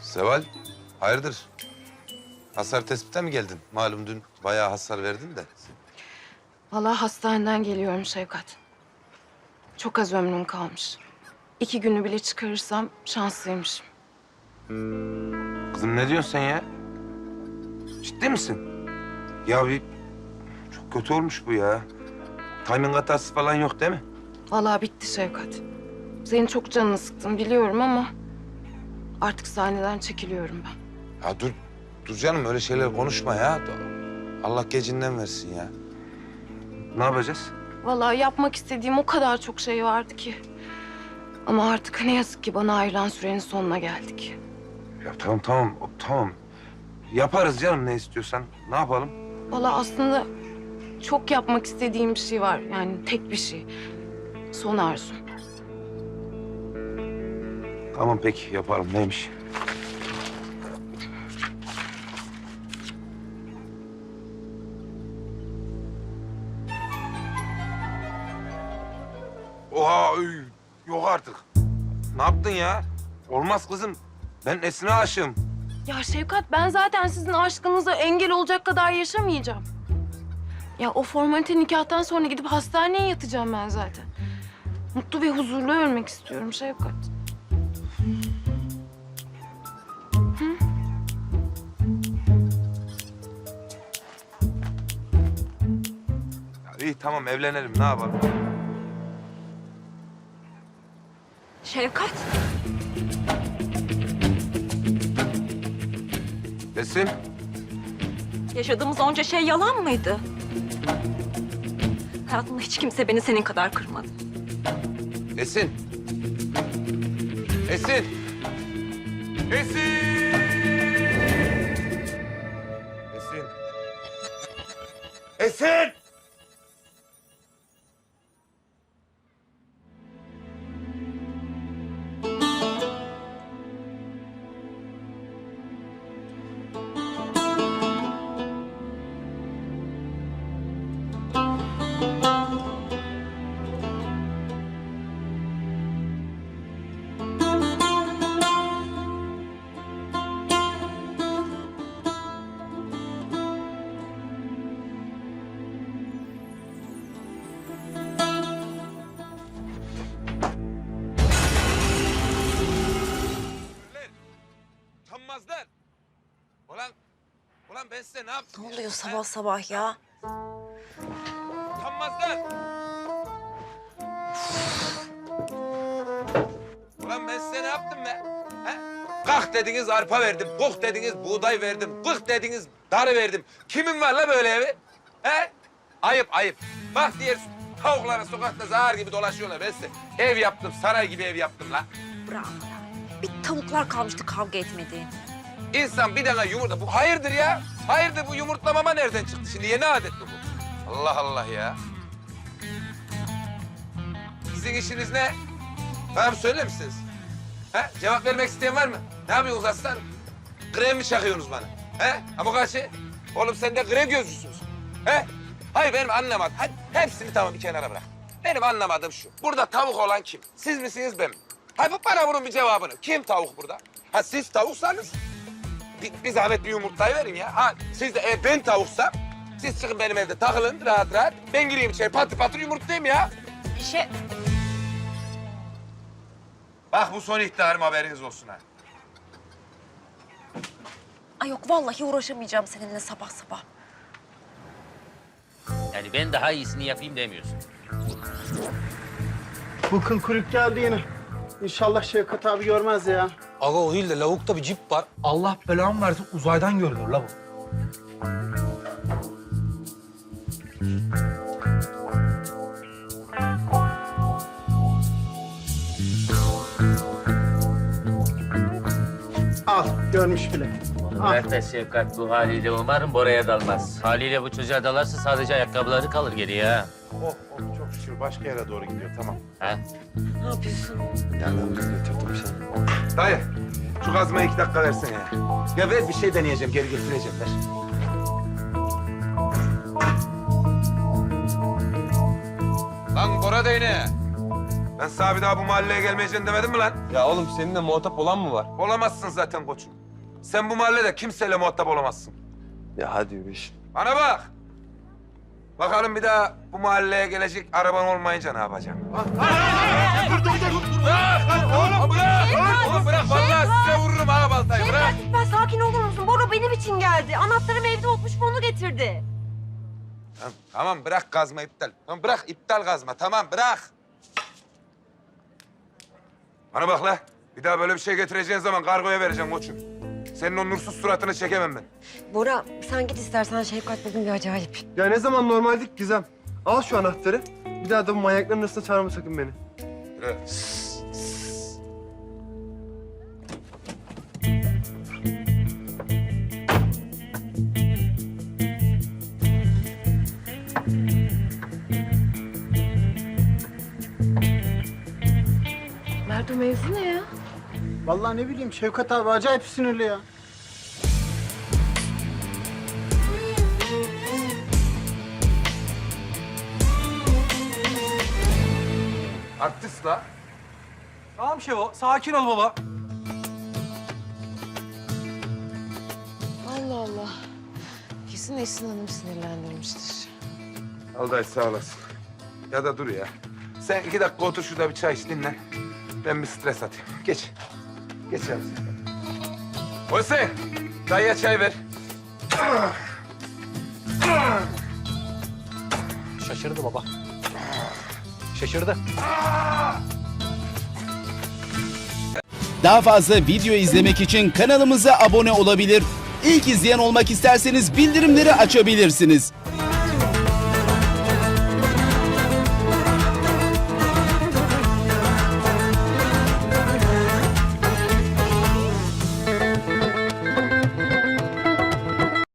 Seval, hayırdır? Hasar tespite mi geldin? Malum dün bayağı hasar verdin de. Vallahi hastaneden geliyorum Şevkat. Çok az ömrüm kalmış. İki günü bile çıkarırsam şanslıymışım. Kızım ne diyorsun sen ya? Ciddi misin? Ya bir çok kötü olmuş bu ya. Timing hatası falan yok değil mi? Vallahi bitti Şevkat. Senin çok canını sıktım biliyorum ama... ...artık sahneden çekiliyorum ben. Ya dur, dur canım öyle şeyler konuşma ya. Allah gecinden versin ya. Ne yapacağız? Vallahi yapmak istediğim o kadar çok şey vardı ki. Ama artık ne yazık ki bana ayrılan sürenin sonuna geldik. Ya tamam tamam tamam. Yaparız canım ne istiyorsan. Ne yapalım? Vallahi aslında çok yapmak istediğim bir şey var. Yani tek bir şey. Son arzum. Tamam peki yapalım. Neymiş? Oha üy, yok artık. Ne yaptın ya? Olmaz kızım. Ben Esin'e aşığım. Ya Şevkat ben zaten sizin aşkınıza engel olacak kadar yaşamayacağım. Ya o formalite nikahtan sonra gidip hastaneye yatacağım ben zaten. Mutlu ve huzurlu ölmek istiyorum Şevkat. Ya iyi tamam evlenelim ne yapalım? Şevkat. Esin. Yaşadığımız onca şey yalan mıydı? Hayatımda hiç kimse beni senin kadar kırmadı. Esin. Esin. Esin. Esin. Esin. Utanmazlar. Ben size ne yaptım? Ne ya? oluyor sabah sabah ya? Utanmazlar. Ulan ben size ne yaptım be? He? Kalk dediniz arpa verdim, kok dediniz buğday verdim, kık dediniz darı verdim. Kimin var la böyle evi? He? Ayıp ayıp. Bak diğer tavuklara sokakta zahar gibi dolaşıyorlar. Ben size ev yaptım, saray gibi ev yaptım la. Bravo ya. Bir tavuklar kalmıştı kavga etmediğin. İnsan bir tane yumurta... Bu hayırdır ya? Hayırdır bu yumurtlamama nereden çıktı şimdi? Yeni adet mi bu? Allah Allah ya. Sizin işiniz ne? Tamam söyler misiniz? Ha? Cevap vermek isteyen var mı? Ne yapıyorsunuz aslanım? Krem mi çakıyorsunuz bana? He? Ha bu kaçı? Oğlum sen de krem gözlüsünüz. He? Hayır benim anlamadım. Hadi hepsini tamam bir kenara bırak. Benim anlamadığım şu. Burada tavuk olan kim? Siz misiniz ben mi? Hadi bana bunun bir cevabını. Kim tavuk burada? Ha siz tavuksanız bir, bir zahmet bir yumurtayı verin ya. Ha siz de e, ben tavuksam siz çıkın benim evde takılın rahat rahat. Ben gireyim içeri patır patır yumurtlayayım ya. Şey... Bak bu son ihtarım haberiniz olsun ha. Ay yok vallahi uğraşamayacağım seninle sabah sabah. Yani ben daha iyisini yapayım demiyorsun. Bu kıl kuyruk geldi yine. İnşallah Şevkat abi görmez ya. Aga o değil de lavukta bir cip var. Allah belamı versin uzaydan görünür la bu. Al görmüş bile. Ah. Da Şefkat bu haliyle umarım Bora'ya dalmaz. Haliyle bu çocuğa dalarsa sadece ayakkabıları kalır geriye ha. Oh, oh şükür başka yere doğru gidiyor tamam. ha? Ne yapıyorsun? Dayı Şu kazmayı iki dakika versene ya. Ya ver bir şey deneyeceğim, geri getireceğim ver. Lan Bora Değne. Ben sana bir daha bu mahalleye gelmeyeceğim demedim mi lan? Ya oğlum seninle muhatap olan mı var? Olamazsın zaten koçum. Sen bu mahallede kimseyle muhatap olamazsın. Ya hadi yürü iş. Bana bak. Bakalım bir daha bu mahalleye gelecek araban olmayınca ne yapacağım? Dur dur dur. Oğlum bırak. Oğlum bırak vallahi size vururum ha baltayı bırak. Ben sakin olur musun? Bora benim için geldi. Anahtarım evde unutmuş onu getirdi. Tamam, tamam bırak kazma iptal. Tamam bırak iptal kazma tamam bırak. Bana bak la. Bir daha böyle bir şey getireceğin zaman kargoya vereceğim koçum. Senin o nursuz suratını çekemem ben. Bora sen git istersen Şefkat bugün bir acayip. Ya ne zaman normaldik Gizem? Al şu anahtarı. Bir daha da bu manyakların arasına çağırma sakın beni. Yürü. Mert o mevzu ne ya? Vallahi ne bileyim Şevkat abi acayip sinirli ya. Artist la. Tamam Şevo, sakin ol baba. Allah Allah. Kesin Esin Hanım sinirlendirmiştir. Alday sağ olasın. Ya da dur ya. Sen iki dakika otur şurada bir çay iç dinle. Ben bir stres atayım. Geç. Geç abi. Hüseyin. Dayıya çay ver. Şaşırdı baba. Şaşırdı. Daha fazla video izlemek için kanalımıza abone olabilir. İlk izleyen olmak isterseniz bildirimleri açabilirsiniz.